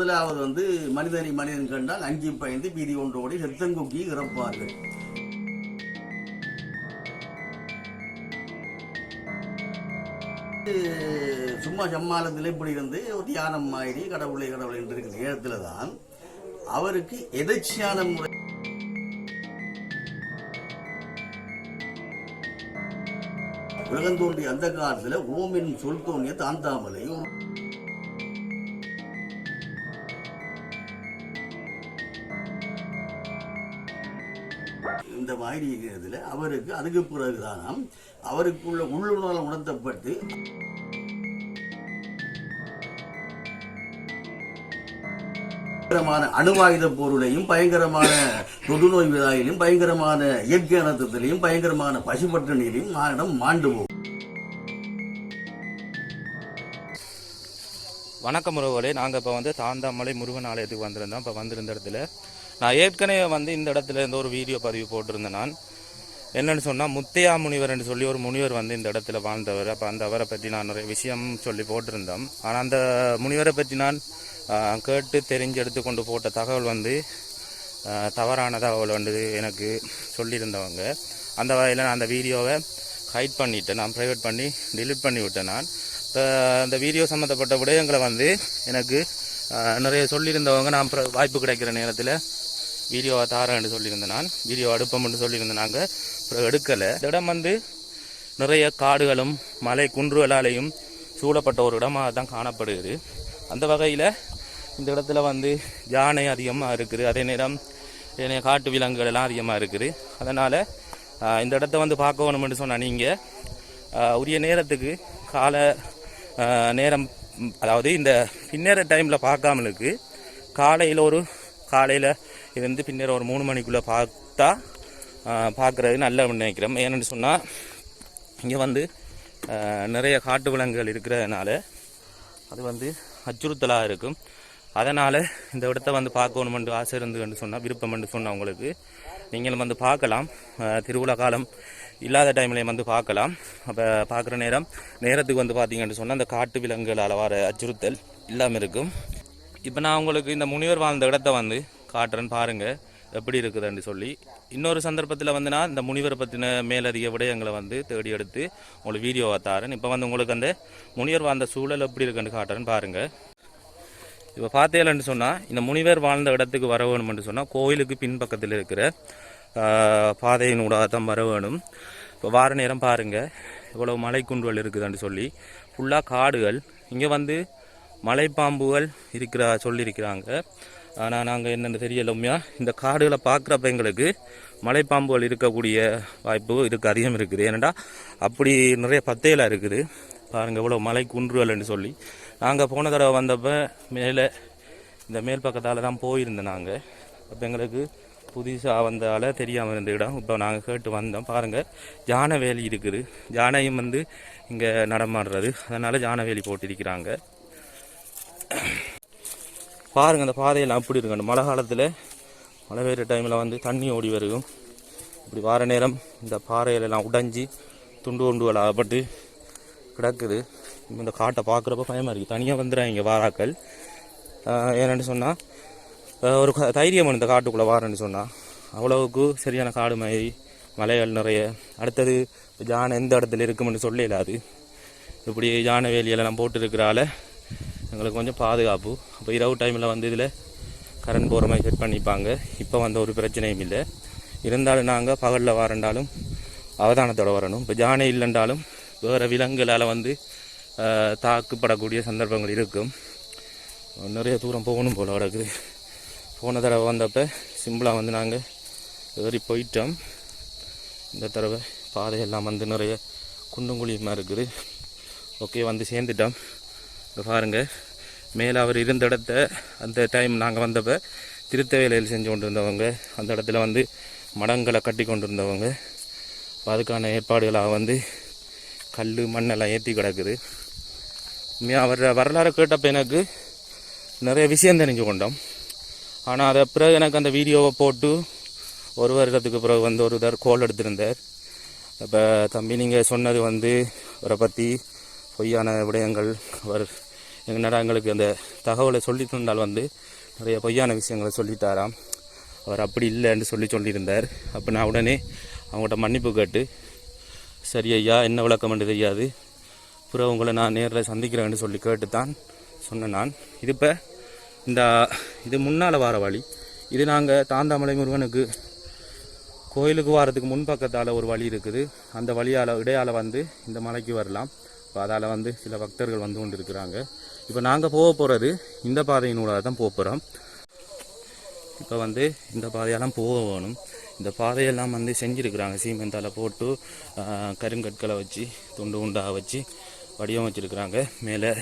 முதலாவது வந்து மனிதனை மனிதன் கண்டால் அஞ்சி பயந்து பீதி ஒன்றோடி செத்தங்குக்கி இறப்பார்கள். சும்மா சம்மாலத்தில் நிலைப்படி இருந்து ஒரு தியானம் மாதிரி கடவுளை கடவுளை என்று இருக்கிற நேரத்தில் தான் அவருக்கு எதர்ச்சியான முறை உலகம் தோன்றிய அந்த காலத்துல ஓமின் சொல் தோன்றிய தாந்தாமலை இந்த மாதிரி இருக்கிறதுல அவருக்கு அதுக்கு பிறகுதானாம் அவருக்குள்ள உள்ளுணர்வு உணர்த்தப்பட்டு பயங்கரமான அணுவாயுத பொருளையும் பயங்கரமான தொடுநோய் விதாயிலையும் பயங்கரமான இயற்கை அனர்த்தத்திலையும் பயங்கரமான பசுபட்டினிலையும் மானிடம் மாண்டு போகும் வணக்கம் உறவுகளே. நாங்கள் இப்போ வந்து தாந்தாமலை முருகன் ஆலயத்துக்கு வந்திருந்தோம். இப்போ வந்திருந்த இடத்துல நான் ஏற்கனவே வந்து இந்த இடத்துல இருந்து ஒரு வீடியோ பதிவு போட்டிருந்தேன் நான். என்னென்னு சொன்னால் முத்தையா முனிவர்னு சொல்லி ஒரு முனிவர் வந்து இந்த இடத்துல வாழ்ந்தவர். அப்போ அந்த அவரை பற்றி நான் நிறைய விஷயம் சொல்லி போட்டிருந்தோம். ஆனால் அந்த முனிவரை பற்றி நான் கேட்டு தெரிஞ்செடுத்து கொண்டு போட்ட தகவல் வந்து தவறானதாக தவறான தகவல் வந்து எனக்கு சொல்லியிருந்தவங்க. அந்த வகையில் நான் அந்த வீடியோவை ஹைட் பண்ணிவிட்டேன் நான் ப்ரைவேட் பண்ணி டிலீட் பண்ணி விட்டேன் நான். இப்போ அந்த வீடியோ சம்மந்தப்பட்ட விடயங்களை வந்து எனக்கு நிறைய சொல்லியிருந்தவங்க. நான் வாய்ப்பு கிடைக்கிற நேரத்தில் வீடியோவை தாரேன்னு சொல்லியிருந்தேன் நான் வீடியோ அடுப்பம்னு சொல்லியிருந்தேன் நாங்கள் அப்புறம் எடுக்கலை. இந்த இடம் வந்து நிறைய காடுகளும் மலை குன்றுகளாலேயும் சூழப்பட்ட ஒரு இடமாக தான் காணப்படுகிறது. அந்த வகையில் இந்த இடத்துல வந்து யானை அதிகமாக இருக்குது அதே நேரம் ஏனைய காட்டு விலங்குகள் எல்லாம் அதிகமாக இருக்குது. அதனால் இந்த இடத்த வந்து பார்க்க வேணும்னு சொன்னால் நீங்கள் உரிய நேரத்துக்கு கால நேரம் அதாவது இந்த பின்னேற டைமில் பார்க்காமலுக்கு காலையில் ஒரு காலையில் இருந்து பின்னர் ஒரு மூணு மணிக்குள்ளே பார்த்தா பார்க்குறது நல்ல நினைக்கிறோம் ஏன்னு சொன்னால் இங்கே வந்து நிறைய காட்டு விலங்குகள் இருக்கிறதுனால அது வந்து அச்சுறுத்தலாக இருக்கும். அதனால் இந்த இடத்த வந்து பார்க்கணுமென்று ஆசை இருந்துன்னு சொன்னால் விருப்பம்னு சொன்னால் உங்களுக்கு. நீங்களும் வந்து பார்க்கலாம். திருவிழா காலம் இல்லாத டைம்லேயும் வந்து பார்க்கலாம். அப்போ பார்க்குற நேரம் நேரத்துக்கு வந்து பார்த்தீங்கன்னு சொன்னால் அந்த காட்டு விலங்குகளால் வர அச்சுறுத்தல் இல்லாமல் இருக்கும். இப்போ நான் உங்களுக்கு இந்த முனிவர் வாழ்ந்த இடத்த வந்து காட்டுறேன்னு பாருங்கள் எப்படி இருக்குதுன்னு சொல்லி. இன்னொரு சந்தர்ப்பத்தில் வந்து நான் இந்த முனிவரை பற்றின மேலதிக விடயங்களை வந்து தேடி எடுத்து உங்களுக்கு வீடியோவை தாரேன். இப்போ வந்து உங்களுக்கு அந்த முனிவர் வாழ்ந்த சூழல் எப்படி இருக்குன்னு காட்டுறேன்னு பாருங்கள் இப்போ பார்த்தேலன்னு சொன்னால் இந்த முனிவர் வாழ்ந்த இடத்துக்கு வர வேணும்னு சொன்னால் கோயிலுக்கு பின்பக்கத்தில் இருக்கிற பாதையின் ஊடாக தான் வர வேணும் இப்போ வார நேரம் பாருங்கள் இவ்வளோ மலைக்குன்றுகள் இருக்குதுன்னு சொல்லி ஃபுல்லாக காடுகள். இங்கே வந்து மலைப்பாம்புகள் இருக்கிற சொல்லியிருக்கிறாங்க. ஆனால் நாங்கள் என்னென்னு தெரியல உண்மையா? இந்த காடுகளை பார்க்குறப்ப எங்களுக்கு மலைப்பாம்புகள் இருக்கக்கூடிய வாய்ப்பு இதுக்கு அதிகம் இருக்குது. ஏனண்டா அப்படி நிறைய பத்தையெல்லாம் இருக்குது. பாருங்கள் இவ்வளோ மலை குன்றுகள்னு சொல்லி. நாங்கள் போன தடவை வந்தப்போ மேலே இந்த மேல் பக்கத்தால் தான் போயிருந்தோம் நாங்கள் அப்போ எங்களுக்கு புதுசாக வந்தால தெரியாமல் இருந்த இடம். இப்போ நாங்கள் கேட்டு வந்தோம். பாருங்கள் ஜான வேலி இருக்குது. ஜானையும் வந்து இங்கே நடமாடுறது. அதனால் ஜான வேலி போட்டிருக்கிறாங்க. பாருங்கள் அந்த பாதையெல்லாம் அப்படி இருக்கு அந்த மழை காலத்தில் மழை பெய்கிற டைமில் வந்து தண்ணி ஓடி வருகும். இப்படி வார நேரம் இந்த பாறைகளெல்லாம் உடைஞ்சி துண்டு துண்டுகள் ஆகப்பட்டு கிடக்குது. இந்த காட்டை பார்க்குறப்ப பயமாக இருக்குது தனியாக வந்துடுறாங்க வாராக்கள். ஏன்னு சொன்னால் ஒரு க- தைரியம் இந்த காட்டுக்குள்ளே வாரேன்னு சொன்னால் அவ்வளவுக்கு சரியான காடு மாதிரி மலைகள் நிறைய. அடுத்தது ஜானை எந்த இடத்துல இருக்குமென்னு சொல்லலாது இப்படி யானை வேலியெல்லாம் போட்டு இருக்கிறால எங்களுக்கு கொஞ்சம் பாதுகாப்பு. அப்போ இரவு டைமில் வந்து இதில் கரண்ட் போகிற மாதிரி செட் பண்ணிப்பாங்க. இப்போ வந்த ஒரு பிரச்சனையும் இல்லை. இருந்தாலும் நாங்கள் பகலில் வரண்டாலும் அவதானத்தோடு வரணும். இப்போ ஜானை இல்லைன்றாலும் வேறு விலங்குகளால் வந்து தாக்குப்படக்கூடிய சந்தர்ப்பங்கள் இருக்கும். நிறைய தூரம் போகணும் போல் கிடக்குது. போன தடவை வந்தப்போ சிம்பிளாக வந்து நாங்கள் ஏறி போயிட்டோம். இந்த தடவை பாதையெல்லாம் வந்து நிறைய குண்டும் குழியுமா இருக்குது. ஓகே வந்து சேர்ந்துட்டோம். இப்போ பாருங்கள் மேலே அவர் இருந்த இடத்த அந்த டைம் நாங்கள் வந்தப்போ திருத்த வேலையில் செஞ்சு கொண்டு இருந்தவங்க அந்த இடத்துல வந்து மடங்களை கட்டி கொண்டு இருந்தவங்க இப்போ அதுக்கான ஏற்பாடுகளாக வந்து கல் மண்ணெல்லாம் ஏற்றி கிடக்குது. உண்மையாக அவர் வரலாறு கேட்டப்போ எனக்கு நிறைய விஷயம் தெரிஞ்சு கொண்டோம். ஆனால் அதை பிறகு எனக்கு அந்த வீடியோவை போட்டு ஒரு வருடத்துக்கு பிறகு வந்து ஒரு தர் கோல் எடுத்திருந்தார். இப்போ தம்பி நீங்கள் சொன்னது வந்து அவரை பற்றி பொய்யான விடயங்கள் அவர் என்னடா எங்களுக்கு அந்த தகவலை சொல்லி தந்தால் வந்து நிறைய பொய்யான விஷயங்களை சொல்லித்தாராம் அவர் அப்படி இல்லைன்னு சொல்லி சொல்லியிருந்தார். அப்போ நான் உடனே அவங்கள்ட்ட மன்னிப்பு கேட்டு சரி ஐயா என்ன விளக்கம் என்று தெரியாது. அப்புறம் உங்களை நான் நேரில் சந்திக்கிறேன்னு சொல்லி கேட்டு தான் சொன்னேன் நான். இது இப்போ இந்த இது முன்னால் வார வழி. இது நாங்கள் தாந்தாமலை முருகனுக்கு கோயிலுக்கு வாரத்துக்கு முன்பக்கத்தால் ஒரு வழி இருக்குது. அந்த வழியால் இடையால் வந்து இந்த மலைக்கு வரலாம். இப்போ அதால் வந்து சில பக்தர்கள் வந்து கொண்டு இருக்கிறாங்க இப்போ நாங்கள் போக போகிறது இந்த பாதையினூடாக தான் போக போகிறோம் இப்போ வந்து இந்த பாதையெல்லாம் போக வேணும். இந்த பாதையெல்லாம் வந்து செஞ்சுருக்குறாங்க. சீமெந்தால் போட்டு கருங்கற்களை வச்சு துண்டு உண்டாக வச்சு வடிவமைச்சிருக்கிறாங்க மேலே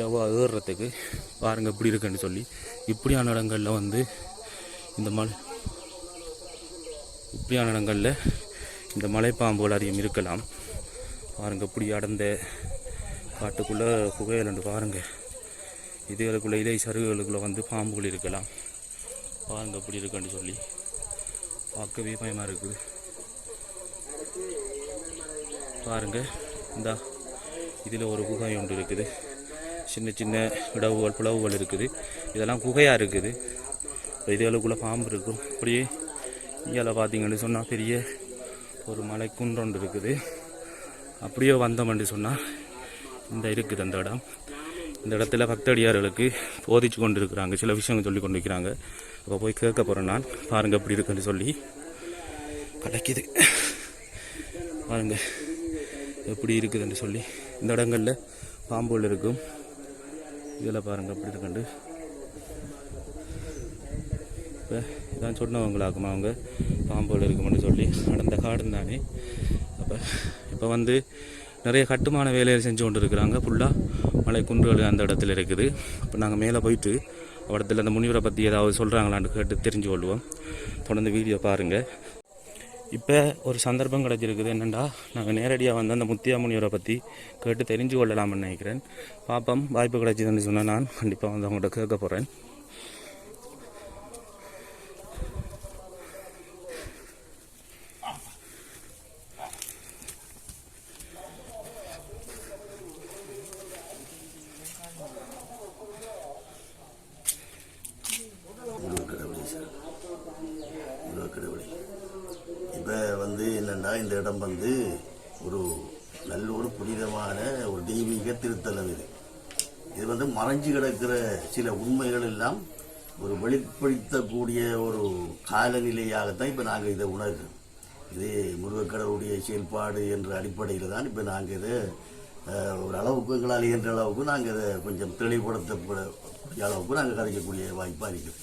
லவ்வா ஏறுறதுக்கு பாருங்க இப்படி இருக்குன்னு சொல்லி. இப்படியான இடங்களில் வந்து இந்த மலை இப்படியான இடங்களில் இந்த மலைப்பாம்புகள் அதிகம் இருக்கலாம். பாருங்க இப்படி அடர்ந்த காட்டுக்குள்ளே குகையிலண்டு பாருங்கள் இதுகளுக்குள்ளே இலை சருகுகளுக்குள்ளே வந்து பாம்புகள் இருக்கலாம். பாருங்க இப்படி இருக்குன்னு சொல்லி. பார்க்கவே பயமாக இருக்குது. பாருங்கள் இந்த இதில் ஒரு குகை ஒன்று இருக்குது. சின்ன சின்ன இடவுகள் பிளவுகள் இருக்குது. இதெல்லாம் குகையாக இருக்குது. இதுகளுக்குள்ளே பாம்பு இருக்கும். அப்படியே இங்கே பார்த்தீங்கன்னு சொன்னால் பெரிய ஒரு மலை குன்றொன்று இருக்குது. அப்படியே வந்தோம்னு சொன்னால் இந்த இருக்குது அந்த இடம். இந்த இடத்துல பக்தடியார்களுக்கு போதிச்சு கொண்டு இருக்கிறாங்க சில விஷயங்கள் சொல்லி கொண்டு இருக்கிறாங்க அப்போ போய் கேட்க போகிறேன் நான். பாருங்கள் எப்படி இருக்குன்னு சொல்லி. கலைக்குது. பாருங்கள் எப்படி இருக்குதுன்னு சொல்லி. இந்த இடங்களில் பாம்புகள் இருக்கும். இதில் பாருங்கள் எப்படி இருக்குண்டு இப்போ இதான் சொன்னவங்களாக்குமா அவங்க? பாம்புகள் இருக்கும்னு சொல்லி. நடந்த காடுன்னு தானே. அப்போ இப்போ வந்து நிறைய கட்டுமான வேலைகள் செஞ்சு கொண்டு இருக்கிறாங்க ஃபுல்லாக மலை குன்றுகள் அந்த இடத்துல இருக்குது. இப்போ நாங்கள் மேலே போயிட்டு இடத்துல அந்த முனிவரை பற்றி ஏதாவது சொல்கிறாங்களான்னு கேட்டு தெரிஞ்சு கொள்வோம். தொடர்ந்து வீடியோ பாருங்கள் இப்போ ஒரு சந்தர்ப்பம் கிடச்சிருக்குது. என்னென்னா நாங்கள் நேரடியாக வந்து அந்த முத்தியா முனிவரை பற்றி கேட்டு தெரிஞ்சு கொள்ளலாம்னு நினைக்கிறேன். பாப்பம் வாய்ப்பு கிடச்சிதுன்னு சொன்னால் நான் கண்டிப்பாக வந்து அவங்கள்ட்ட கேட்க போகிறேன் முருகக்கடவுளை சார் முருகக்கடவுளை இப்போ வந்து என்னென்னா இந்த இடம் வந்து ஒரு நல்ல ஒரு புனிதமான ஒரு தெய்வீக திருத்தலம் இது. இது வந்து மறைஞ்சு கிடக்கிற சில உண்மைகள் எல்லாம் ஒரு வெளிப்படுத்தக்கூடிய ஒரு காலநிலையாகத்தான் இப்போ நாங்கள் இதை உணர்கிறோம் இது முருகக்கடவுடைய செயல்பாடு என்ற அடிப்படையில் தான் இப்போ நாங்கள் இதை ஒரு அளவுக்கு எங்களால் இயன்ற அளவுக்கு நாங்கள் இதை கொஞ்சம் தெளிவுபடுத்தப்படக்கூடிய அளவுக்கு நாங்கள் கதைக்கக்கூடிய வாய்ப்பாக இருக்குது.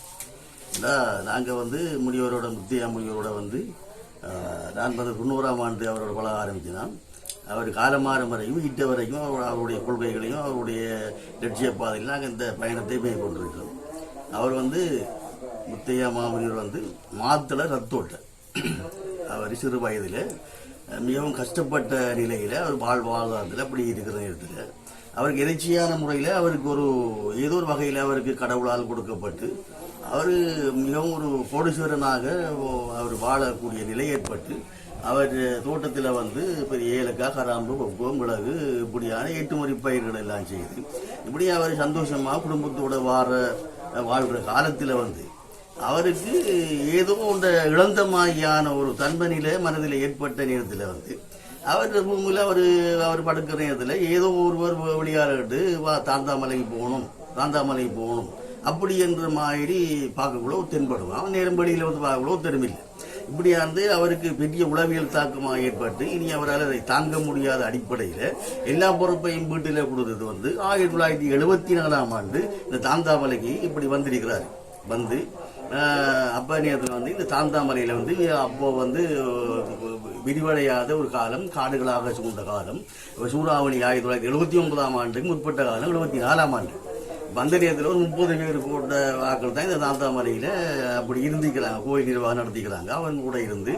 நாங்கள் வந்து முனிவரோட முத்தியா முனிவரோட வந்து நான் வந்து தொண்ணூறாம் ஆண்டு அவரோட பழக ஆரம்பிச்சினான் அவர் காலமாறும் வரையும் இட்ட வரைக்கும் அவர் அவருடைய கொள்கைகளையும் அவருடைய லட்சிய பாதையில் நாங்கள் இந்த பயணத்தை மேற்கொண்டிருக்கிறோம். அவர் வந்து முத்தையா மாமுனிவர் வந்து மாத்துல ரத்தோட்ட. அவர் சிறு வயதில் மிகவும் கஷ்டப்பட்ட நிலையில் அவர் வாழ் அப்படி இருக்கிற நேரத்தில் அவருக்கு எதிர்ச்சியான முறையில் அவருக்கு ஒரு ஏதோ ஒரு வகையில் அவருக்கு கடவுளால் கொடுக்கப்பட்டு அவர் மிகவும் ஒரு கோடீஸ்வரனாக அவர் வாழக்கூடிய நிலை ஏற்பட்டு அவர் தோட்டத்தில் வந்து பெரிய ஏலக்காய் கராம்பு கொக்கோ மிளகு இப்படியான ஏற்றுமதி பயிர்கள் எல்லாம் செய்து இப்படி அவர் சந்தோஷமாக குடும்பத்தோட வார வாழ்கிற காலத்தில் வந்து அவருக்கு ஏதோ இந்த இழந்த மாதிரியான ஒரு தன்மனில மனதில் ஏற்பட்ட நேரத்தில் வந்து அவர் பூமியில் அவர் அவர் படுக்கிற நேரத்தில் ஏதோ ஒருவர் வெளியாகிட்டு வா தாந்தாமலைக்கு போகணும் தாந்தாமலைக்கு போகணும் அப்படி என்ற மாதிரி பார்க்கக்குள்ள தென்படும். அவன் நேரம் வந்து பார்க்கக்குள்ள தெருமில்லை இப்படியா இருந்து அவருக்கு பெரிய உளவியல் தாக்கமாக ஏற்பட்டு இனி அவரால் அதை தாங்க முடியாத அடிப்படையில் எல்லா பொறுப்பையும் வீட்டில் கொடுத்தது வந்து ஆயிரத்தி தொள்ளாயிரத்தி எழுபத்தி நாலாம் ஆண்டு இந்த தாந்தாமலைக்கு இப்படி வந்திருக்கிறார். வந்து அப்பா நேரத்தில் வந்து இந்த தாந்தாமலையில் வந்து அப்போ வந்து விரிவடையாத ஒரு காலம் காடுகளாக சூழ்ந்த காலம். சூறாவளி ஆயிரத்தி தொள்ளாயிரத்தி எழுபத்தி ஒன்பதாம் ஆண்டுக்கு முற்பட்ட காலம் எழுபத்தி நாலாம் ஆண்டு. வந்த நேரத்தில் ஒரு முப்பது பேர் போட்ட வாக்கள் தான் இந்த தாந்தாமலையில் அப்படி இருந்துக்கிறாங்க கோயில் நிர்வாகம் நடத்திக்கிறாங்க. அவங்க கூட இருந்து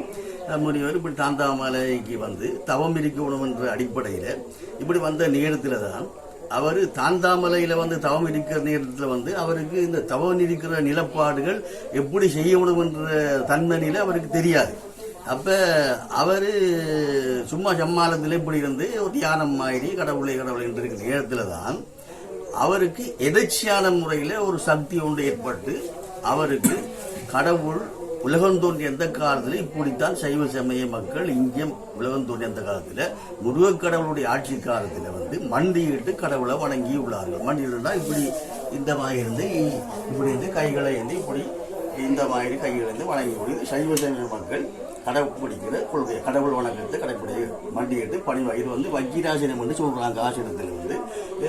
முனிவர் இப்படி தாந்தாமலைக்கு வந்து தவம் இருக்கணும் என்ற அடிப்படையில் இப்படி வந்த நேரத்தில் தான் அவர் தாந்தாமலையில் வந்து தவம் இருக்கிற நேரத்தில் வந்து அவருக்கு இந்த தவம் இருக்கிற நிலப்பாடுகள் எப்படி செய்யணும் என்ற தன்மையில அவருக்கு தெரியாது. அப்போ அவர் சும்மா சம்மாளத்தில் இப்படி இருந்து ஒரு தியானம் மாதிரி கடவுளை கடவுளை என்று இருக்கிற நேரத்தில் தான் அவருக்கு எதர்ச்சியான முறையில் ஒரு சக்தி ஒன்று ஏற்பட்டு அவருக்கு கடவுள் உலகந்தோன்றிய எந்த காலத்தில் இப்படித்தான் சைவ சமய மக்கள் இங்கே உலகந்தோன்றிய அந்த காலத்தில் முருகக் கடவுளுடைய ஆட்சி காலத்தில் வந்து மண்டியிட்டு கடவுளை வணங்கி உள்ளார்கள் மண்டியிட்டுனா இப்படி இந்த மாதிரி இருந்து இப்படி இருந்து கைகளை இருந்து இப்படி இந்த மாதிரி கைகளை இருந்து வணங்கி முடியுது சைவ சமய மக்கள் கடைப்பிடிக்கிற கொள்கை கடவுள் வணக்கத்தை கடைப்பிடி மண்டியிட்டு பணிவாக இது வந்து வஜ்ராசனம் என்று சொல்கிறாங்க ஆசனத்தில் வந்து.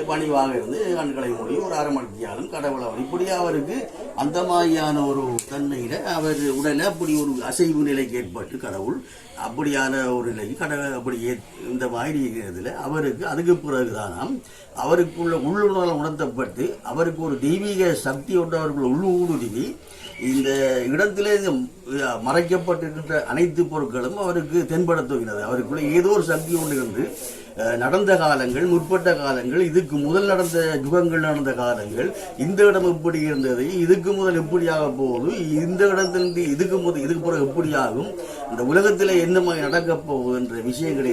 பணிவாக இருந்து கண்களை மூடி ஒரு அரை மணித்தியாலும் கடவுளை இப்படி அவருக்கு அந்த மாதிரியான ஒரு தன்மையில் அவர் உடனே அப்படி ஒரு அசைவு நிலைக்கு ஏற்பட்டு கடவுள் அப்படியான ஒரு நிலைக்கு கடவுள் அப்படி ஏ- இந்த மாதிரி இருக்கிறதுல அவருக்கு அதுக்கு பிறகுதானாம் அவருக்குள்ள உள்ளுணர்வு உணர்த்தப்பட்டு அவருக்கு ஒரு தெய்வீக சக்தி ஒன்று அவருக்குள்ள உள்ளூடுருவி இந்த இடத்திலே மறைக்கப்பட்டிருக்கின்ற அனைத்து பொருட்களும் அவருக்கு தென்பட துவங்கினது. அவருக்குள்ள ஏதோ ஒரு சக்தி ஒன்று இருந்து நடந்த காலங்கள் முற்பட்ட காலங்கள் இதுக்கு முதல் நடந்த யுகங்கள் நடந்த காலங்கள் இந்த இடம் எப்படி இருந்தது இதுக்கு முதல் எப்படியாக போகுது இந்த இடத்திலிருந்து இதுக்கு முதல் இதுக்கு பிறகு எப்படியாகும் இந்த உலகத்தில் என்ன மாதிரி நடக்கப் போகுதுன்ற என்ற விஷயங்களை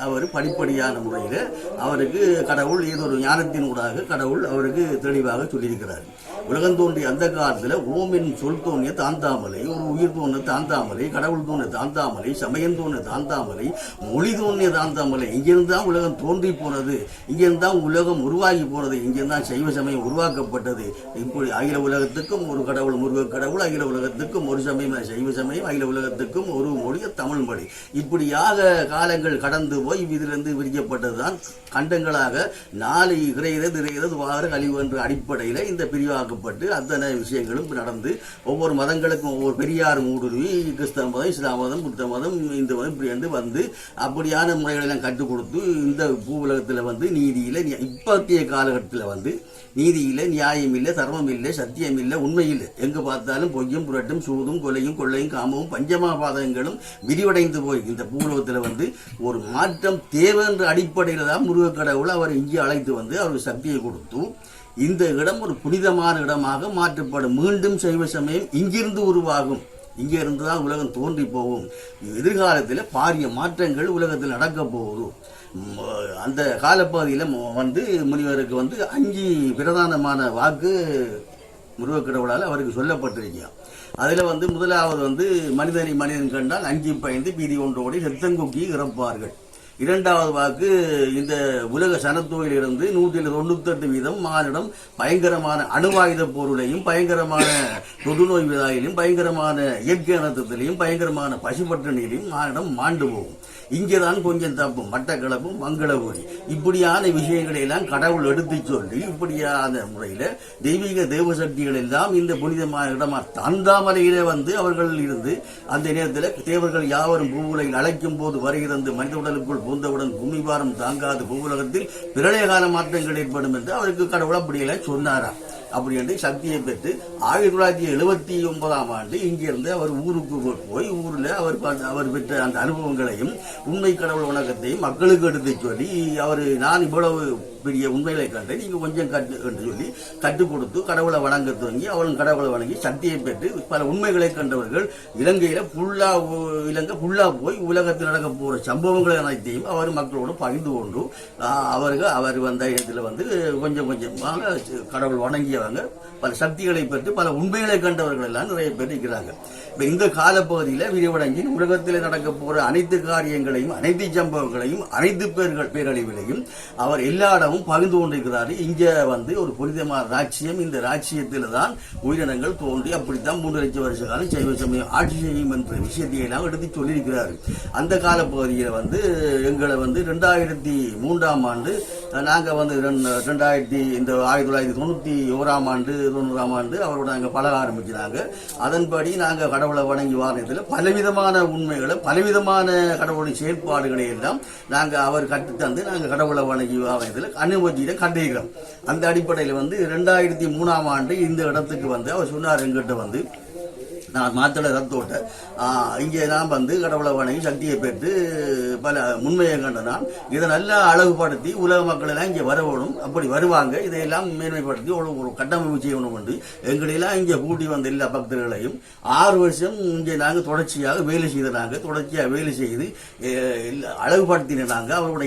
அவர் படிப்படியான முறையில் அவருக்கு கடவுள் ஏதோ ஒரு ஞானத்தின் ஊடாக கடவுள் அவருக்கு தெளிவாக சொல்லியிருக்கிறார். உலகம் தோன்றிய அந்த காலத்தில் ஓமின் சொல் தோன்றிய தாந்தாமலை ஒரு உயிர் தோன்ற தாந்தாமலை கடவுள் தோன்றிய தாந்தாமலை சமயம் தோன்றிய தாந்தாமலை மொழி தோன்றிய தாந்தாமலை இங்கிருந்து தான் உலகம் தோன்றி போனது. இங்கிருந்து தான் உலகம் உருவாகி போனது. இங்கிருந்து தான் சைவ சமயம் உருவாக்கப்பட்டது. இப்படி அகில உலகத்துக்கும் ஒரு கடவுள் முருக கடவுள் அகில உலகத்துக்கும் ஒரு சமயம் சைவ சமயம் அகில உலகத்துக்கும் ஒரு மொழிய தமிழ் மொழி. இப்படியாக காலங்கள் கடந்து போய் இதிலிருந்து விரிக்கப்பட்டதுதான் கண்டங்களாக நாலு இறையிறது இறையிறது வாறு கழிவு என்ற அடிப்படையில் இந்த பிரிவாக்கப்பட்டு அத்தனை விஷயங்களும் நடந்து ஒவ்வொரு மதங்களுக்கும் ஒவ்வொரு பெரியார் ஊடுருவி கிறிஸ்தவ மதம் இஸ்லாம் மதம் புத்த மதம் இந்து மதம் இப்படி வந்து வந்து அப்படியான முறைகளெல்லாம் கற்றுக் கொடுத்து இந்த பூ உலகத்தில் வந்து நீதியில் இப்பத்திய காலகட்டத்தில் வந்து நீதியில் நியாயம் இல்லை தர்மம் இல்லை சத்தியம் இல்லை உண்மை இல்லை எங்கு பார்த்தாலும் பொய்யும் புரட்டும் சூதும் கொலையும் கொள்ளையும் காமமும் பஞ்சமாபாதங்களும் விரிவடைந்து போய் இந்த பூலோகத்தில் வந்து ஒரு மாற்றம் தேவை என்ற அடிப்படையில் தான் முருகக்கடவுள் அவர் இங்கே அழைத்து வந்து அவருக்கு சக்தியை கொடுத்து இந்த இடம் ஒரு புனிதமான இடமாக மாற்றப்படும். மீண்டும் சைவ சமயம் இங்கிருந்து உருவாகும். இங்கே இருந்து தான் உலகம் தோன்றி போகும். எதிர்காலத்தில் பாரிய மாற்றங்கள் உலகத்தில் நடக்க போகுது. அந்த காலப்பகுதியில் வந்து முனிவருக்கு வந்து அஞ்சு பிரதானமான வாக்கு முருகக்கடவுளால் அவருக்கு சொல்லப்பட்டிருக்கான் அதில் வந்து முதலாவது வந்து மனிதனை மனிதன் கண்டால் அஞ்சு பயந்து பீதி ஒன்றோடி செத்தங்குக்கி இறப்பார்கள். இரண்டாவது வாக்கு இந்த உலக சனத்தொகையிலிருந்து நூற்றி தொண்ணூத்தெட்டு வீதம் மானிடம் பயங்கரமான அணுவாயுத பொருளையும் பயங்கரமான தொடுநோய் விதாயிலையும் பயங்கரமான இயற்கை அனர்த்தத்திலையும் பயங்கரமான பசுபட்டினிலையும் மானிடம் மாண்டு போகும். இங்கேதான் கொஞ்சம் தப்பும் மட்டக்களப்பும் மங்களபுரி இப்படியான விஷயங்களை எல்லாம் கடவுள் எடுத்து சொல்லி இப்படியான முறையில் தெய்வீக தேவசக்திகள் எல்லாம் இந்த புனிதமான இடமா தந்தாமலையிலே வந்து அவர்கள் இருந்து அந்த நேரத்தில் தேவர்கள் யாவரும் பூவுலகில் அழைக்கும் போது வருகிறது மனித உடலுக்குள் பூந்தவுடன் பூமி தாங்காத தாங்காது பூவுலகத்தில் பிரளயகால மாற்றங்கள் ஏற்படும் என்று அவருக்கு கடவுள் அப்படியெல்லாம் சொன்னாராம். அப்படி என்று சக்தியை பெற்று ஆயிரத்தி தொள்ளாயிரத்தி எழுபத்தி ஒன்பதாம் ஆண்டு இங்கிருந்து அவர் ஊருக்கு போய் ஊரில் அவர் அவர் பெற்ற அந்த அனுபவங்களையும் உண்மை கடவுள் வணக்கத்தையும் மக்களுக்கு எடுத்து சொல்லி அவர் நான் இவ்வளவு பெரிய உண்மைகளை கண்டு நீங்க கொஞ்சம் கட்டு என்று சொல்லி கற்றுக் கொடுத்து கடவுளை வணங்க துவங்கி அவளும் கடவுளை வணங்கி சக்தியை பெற்று பல உண்மைகளை கண்டவர்கள் இலங்கையில புல்லா இலங்கை புல்லா போய் உலகத்தில் நடக்க போற சம்பவங்களை அனைத்தையும் அவர் மக்களோடு பகிர்ந்து கொண்டு அவர்கள் அவர் வந்த இடத்துல வந்து கொஞ்சம் கொஞ்சமாக கடவுள் இருக்கிறாங்க பல சக்திகளை பெற்று பல உண்மைகளை கண்டவர்கள் எல்லாம் நிறைய பேர் இருக்கிறாங்க இப்போ இந்த காலப்பகுதியில் விரிவடைஞ்சின் உலகத்தில் நடக்க போற அனைத்து காரியங்களையும் அனைத்து சம்பவங்களையும் அனைத்து பேர்கள் பேரழிவுகளையும் அவர் எல்லா இடமும் பகிர்ந்து கொண்டிருக்கிறார். இங்கே வந்து ஒரு புனிதமான ராட்சியம் இந்த ராட்சியத்தில் தான் உயிரினங்கள் தோன்றி அப்படித்தான் மூன்று லட்சம் வருஷ காலம் சைவ சமயம் ஆட்சி செய்யும் என்ற விஷயத்தை எல்லாம் எடுத்து சொல்லியிருக்கிறார். அந்த காலப்பகுதியில் வந்து எங்களை வந்து ரெண்டாயிரத்தி மூன்றாம் ஆண்டு நாங்கள் வந்து ரெண்டு- ரெண்டாயிரத்தி இந்த ஆயிரத்தி தொள்ளாயிரத்தி தொண்ணூற்றி ஓராம் ஆண்டு தொண்ணூறாம் ஆண்டு அவரோட நாங்கள் பழக ஆரம்பிச்சினாங்க அதன்படி நாங்கள் கடவுளை வணங்கி வாரத்தில் பலவிதமான உண்மைகளை பலவிதமான கடவுளுடைய செயற்பாடுகளை எல்லாம் நாங்கள் அவர் கற்றுத்தந்து நாங்கள் கடவுளை வணங்கி வாரத்தில் அனுமதியில கண்டிக்கிறோம் அந்த அடிப்படையில் வந்து ரெண்டாயிரத்தி மூணாம் ஆண்டு இந்த இடத்துக்கு வந்து அவர் சொன்னார் எங்கிட்ட வந்து நான் மாத்தளை ரத்தோட்ட இங்கே நான் வந்து கடவுளை வணங்கி சக்தியை பெற்று பல முன்மையை கண்ட நான் இதை நல்லா அழகுபடுத்தி உலக மக்கள் எல்லாம் இங்கே வரவணும் அப்படி வருவாங்க. இதையெல்லாம் மேன்மைப்படுத்தி ஒரு ஒரு கட்டமைப்பு செய்யணும் என்று எங்களையெல்லாம் இங்கே கூட்டி வந்த எல்லா பக்தர்களையும் ஆறு வருஷம் இங்கே நாங்கள் தொடர்ச்சியாக வேலை செய்த நாங்கள் தொடர்ச்சியாக வேலை செய்து அழகுபடுத்தினாங்க எல்லா- அழகுபடுத்தின அவரோட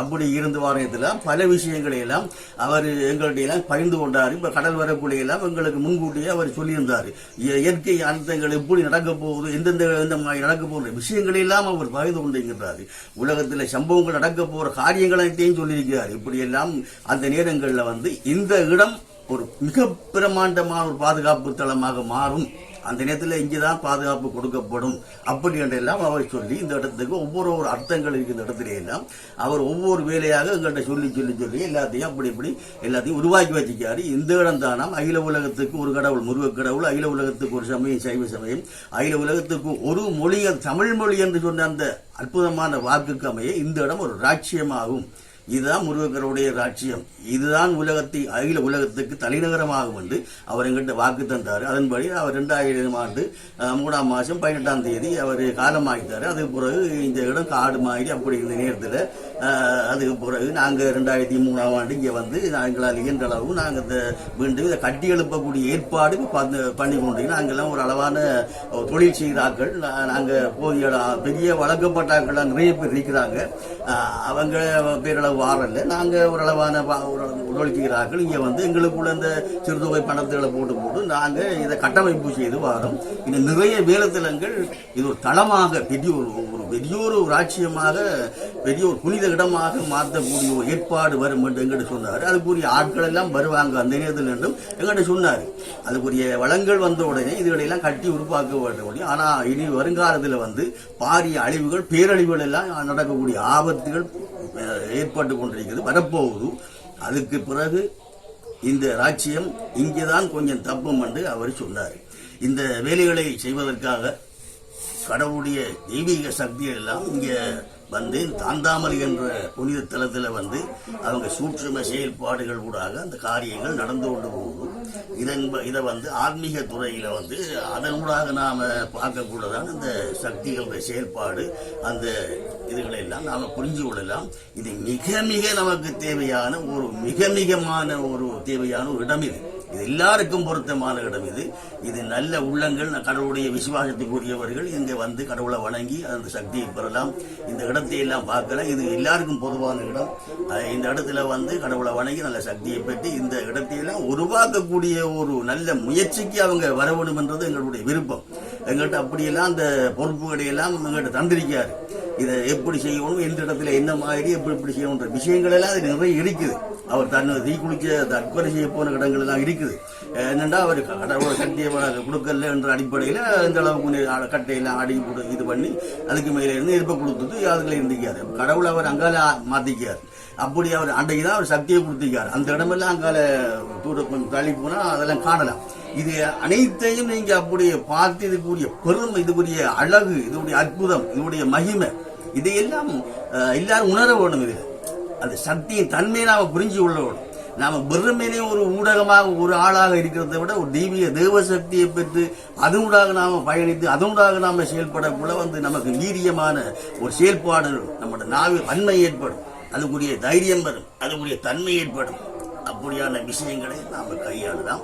அப்படி இருந்து வாரத்தில் பல விஷயங்களை எல்லாம் அவர் எங்கள்கிட்ட எல்லாம் பகிர்ந்து கொண்டார். இப்போ கடல் வரக்கூடிய எல்லாம் எங்களுக்கு முன்கூட்டியே அவர் சொல்லியிருந்தார். இயற்கை அனர்த்தங்கள் எப்படி நடக்க போகுது எந்தெந்த எந்த மாதிரி நடக்க போகிற விஷயங்களை எல்லாம் அவர் பகிர்ந்து கொண்டிருக்கிறார். உலகத்தில் சம்பவங்கள் நடக்க போகிற காரியங்களையும் சொல்லியிருக்கிறார். இப்படியெல்லாம் அந்த நேரங்களில் வந்து இந்த இடம் ஒரு மிக பிரமாண்டமான ஒரு பாதுகாப்பு தளமாக மாறும். அந்த நேரத்தில் இங்கேதான் பாதுகாப்பு கொடுக்கப்படும். அப்படி என்றெல்லாம் அவர் சொல்லி இந்த இடத்துக்கு ஒவ்வொரு ஒரு அர்த்தங்கள் இருக்கிற இடத்துல எல்லாம். அவர் ஒவ்வொரு வேலையாக எங்கள்கிட்ட சொல்லி சொல்லி சொல்லி எல்லாத்தையும் அப்படி இப்படி எல்லாத்தையும் உருவாக்கி வச்சுக்காரு இந்த இடம் தானாம் அகில உலகத்துக்கு ஒரு கடவுள் முருகக் கடவுள் அகில உலகத்துக்கு ஒரு சமயம் சைவ சமயம். அகில உலகத்துக்கு ஒரு மொழி தமிழ் மொழி என்று சொன்ன அந்த அற்புதமான வாக்குக்கு அமைய இந்த இடம் ஒரு ராட்சியமாகும் இதுதான் முருகருடைய ராட்சியம். இதுதான் உலகத்தை அகில உலகத்துக்கு தலைநகரமாக வந்து அவர் எங்கிட்ட வாக்கு தந்தார். அதன்படி அவர் ரெண்டாயிரம் ஆண்டு மூணாம் மாதம் பதினெட்டாம் தேதி அவர் காலமாகிட்டார் அதுக்கு பிறகு இந்த இடம் காடு மாதிரி அப்படி இந்த நேரத்தில் அதுக்கு பிறகு நாங்கள் ரெண்டாயிரத்தி மூணாம் ஆண்டு இங்கே வந்து எங்களால் இயன்ற அளவு நாங்கள் இந்த மீண்டும் இதை கட்டி எழுப்பக்கூடிய ஏற்பாடு பண்ணி கொண்டு நாங்கள்லாம் ஒரு அளவான தொழில் செய்கிறார்கள் நாங்கள் போதிய பெரிய வழங்கப்பட்டாக்கள்லாம் நிறைய பேர் இருக்கிறாங்க. அவங்க பேரளவு வாரல்ல. நாங்கள் ஓரளவான பா- உழைக்கிறார்கள் இங்கே வந்து எங்களுக்குள்ள இந்த சிறுதொகை பணத்துகளை போட்டு போட்டு நாங்கள் இதை கட்டமைப்பு செய்து வாரோம். இந்த நிறைய வேலைத்தலங்கள் இது ஒரு தளமாக பெரிய ஒரு ஒரு பெரிய ஒரு ராட்சியமாக பெரிய ஒரு புனித இடமாக மாற்றக்கூடிய ஒரு ஏற்பாடு வரும் என்று எங்கிட்ட சொன்னார். அதுக்குரிய ஆட்கள் எல்லாம் வருவாங்க அந்த நேரத்தில் என்றும் எங்கிட்ட சொன்னார். அதுக்குரிய வளங்கள் வந்த உடனே இதுகளெல்லாம் கட்டி உருவாக்க வேண்டும் ஆனால் இனி வருங்காலத்தில் வந்து பாரிய அழிவுகள் பேரழிவுகள் எல்லாம் நடக்கக்கூடிய ஆபத்துகள் ஏற்பட்டு கொண்டிருக்கிறது வரப்போகுது. அதுக்கு பிறகு இந்த ராஜ்யம் இங்கேதான் கொஞ்சம் தப்பும் என்று அவர் சொன்னார். இந்த வேலைகளை செய்வதற்காக கடவுளுடைய தெய்வீக சக்தியெல்லாம் இங்கே வந்து தாந்தாமல் என்ற புனித தலத்தில் வந்து அவங்க சூற்றும செயல்பாடுகள் ஊடாக அந்த காரியங்கள் நடந்து கொண்டு போகுது. இதன் இதை வந்து ஆன்மீக துறையில் வந்து அதன் ஊடாக நாம் பார்க்கக்கூடதான் இந்த சக்திகளுடைய செயல்பாடு அந்த இதுகளை எல்லாம் நாம் புரிஞ்சு கொள்ளலாம். இது மிக மிக நமக்கு தேவையான ஒரு மிக மிகமான ஒரு தேவையான ஒரு இடம் இது. இது எல்லாருக்கும் பொருத்தமான இடம் இது. இது நல்ல உள்ளங்கள் கடவுளுடைய விசுவாசத்துக்குரியவர்கள் இங்கே வந்து கடவுளை வணங்கி அந்த சக்தியை பெறலாம். இந்த இடத்தை எல்லாம் பார்க்கலாம். இது எல்லாருக்கும் பொதுவான இடம். இந்த இடத்துல வந்து கடவுளை வணங்கி நல்ல சக்தியை பெற்று இந்த இடத்தையெல்லாம் உருவாக்கக்கூடிய ஒரு நல்ல முயற்சிக்கு அவங்க வர வேண்டும் என்றது எங்களுடைய விருப்பம். எங்கள்கிட்ட அப்படியெல்லாம் அந்த பொறுப்புகளை எல்லாம் எங்கள்கிட்ட தந்திருக்காரு. இதை எப்படி செய்யணும் எந்த இடத்துல என்ன மாதிரி எப்படி எப்படி செய்யணுன்ற விஷயங்கள் எல்லாம் அது நிறைய இருக்குது. அவர் தன்னை தீ குளிக்க தற்கொலை செய்ய போன இடங்கள் எல்லாம் இருக்குது. அஹ் என்னண்டா அவர் கடவுளோட சக்தியை கொடுக்கல என்ற அடிப்படையில் இந்த அளவுக்கு கட்டையெல்லாம் அடி இது பண்ணி அதுக்கு மேலே இருந்து எதிர்ப்பு கொடுத்துட்டு அதுல இருந்திருக்காரு கடவுளை அவர் அங்கால மாத்திக்கார் அப்படி அவர் அன்றைக்கு தான் அவர் சக்தியை கொடுத்திருக்காரு அந்த இடமெல்லாம் அங்கால தூர கொஞ்சம் தள்ளி போனால் அதெல்லாம் காணலாம். இது அனைத்தையும் நீங்க அப்படியே பார்த்து இதுக்குரிய பெருமை இதுக்குரிய அழகு இதுடைய அற்புதம் இதனுடைய மகிமை. இதையெல்லாம் எல்லாரும் உணர வேணும் இது அந்த சக்தியின் தன்மையை நாம புரிஞ்சு கொள்ள வேணும் நாம வெறுமையிலே ஒரு ஊடகமாக ஒரு ஆளாக இருக்கிறத விட ஒரு தெய்வீக தேவ சக்தியை பெற்று அதனூடாக நாம பயணித்து அதனூடாக நாம செயல்படக்குள்ள வந்து நமக்கு வீரியமான ஒரு செயல்பாடு நம்மளோட நாவில் வன்மை ஏற்படும். அதுக்குரிய தைரியம் வரும். அதுக்குரிய தன்மை ஏற்படும். அப்படியான விஷயங்களை நாம் கையாளலாம்.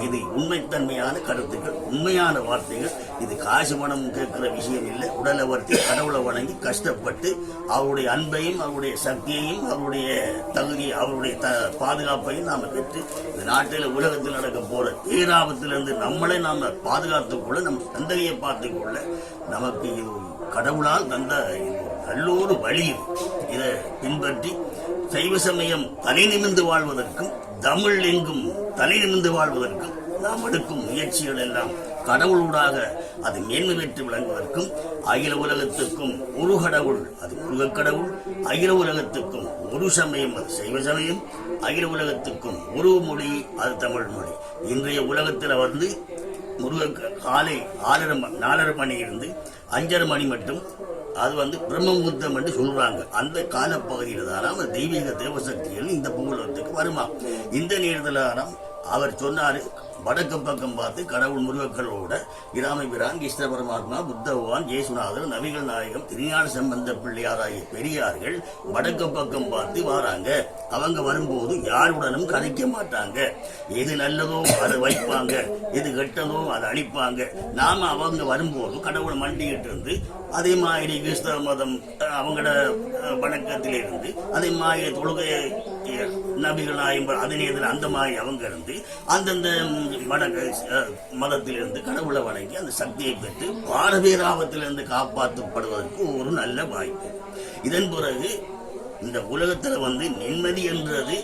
இது உண்மைத்தன்மையான கருத்துக்கள் உண்மையான வார்த்தைகள். இது காசு பணம் கேட்கிற விஷயம் இல்லை. உடலை வருத்தி கடவுளை வணங்கி கஷ்டப்பட்டு அவருடைய அன்பையும் அவருடைய சக்தியையும் அவருடைய தகுதி அவருடைய த பாதுகாப்பையும் நாம் பெற்று இந்த நாட்டில் உலகத்தில் நடக்க போகிற பேராபத்திலிருந்து நம்மளை நாம் பாதுகாத்துக் கொள்ள நம் சந்ததியை பார்த்துக் கொள்ள நமக்கு இது கடவுளால் தந்த இது வழியும் நல்ல ஒரு இதை பின்பற்றி சைவ சமயம் தலை நிமிர்ந்து வாழ்வதற்கும் தமிழ் எங்கும் தலை நிமிர்ந்து வாழ்வதற்கும் நாம் எடுக்கும் முயற்சிகள் எல்லாம் கடவுளூடாக அது மேன்மை பெற்று விளங்குவதற்கும் அகில உலகத்துக்கும் ஒரு கடவுள் அது முருகக் கடவுள் அகில உலகத்துக்கும் ஒரு சமயம் அது சைவ சமயம் அகில உலகத்துக்கும் ஒரு மொழி அது தமிழ் மொழி. இன்றைய உலகத்தில் வந்து முருக காலை ஆறரை ம- நாலரை மணியிலிருந்து அஞ்சரை மணி மட்டும் அது வந்து பிரம்மமுத்தம் என்று சொல்றாங்க. அந்த காலப்பகுதியில் தான் அந்த தெய்வீக தேவசக்திகள் இந்த பூலகத்துக்கு வருமா. இந்த நேரத்தில் அவர் சொன்னாரு வடக்கு பக்கம் பார்த்து கடவுள் முருகக்களோட இராமபிரான் கிருஷ்ண பரமாத்மா புத்த பகவான் ஜேசுநாதர் நவிகள் நாயகம் திருஞான சம்பந்த பிள்ளையாராகிய பெரியார்கள் வடக்கு பக்கம் பார்த்து வராங்க. அவங்க வரும்போது யாருடனும் கதைக்க மாட்டாங்க. எது நல்லதோ அதை வைப்பாங்க. எது கெட்டதோ அதை அழிப்பாங்க. நாம அவங்க வரும்போது கடவுளை மண்டிக்கிட்டு இருந்து அதே மாதிரி கிறிஸ்தவ மதம் அவங்களோட வணக்கத்திலிருந்து அதே மாதிரி தொழுகையை நபிகளாய் நபிகள் அதனை அந்த மாதிரி அவங்க இருந்து அந்தந்த ம், மதத்திலிருந்து கடவுளை வணங்கி அந்த சக்தியை பெற்று பாரபீராபத்திலிருந்து காப்பாற்றப்படுவதற்கு ஒரு நல்ல வாய்ப்பு. இதன் பிறகு இந்த உலகத்துல வந்து நிம்மதி என்றது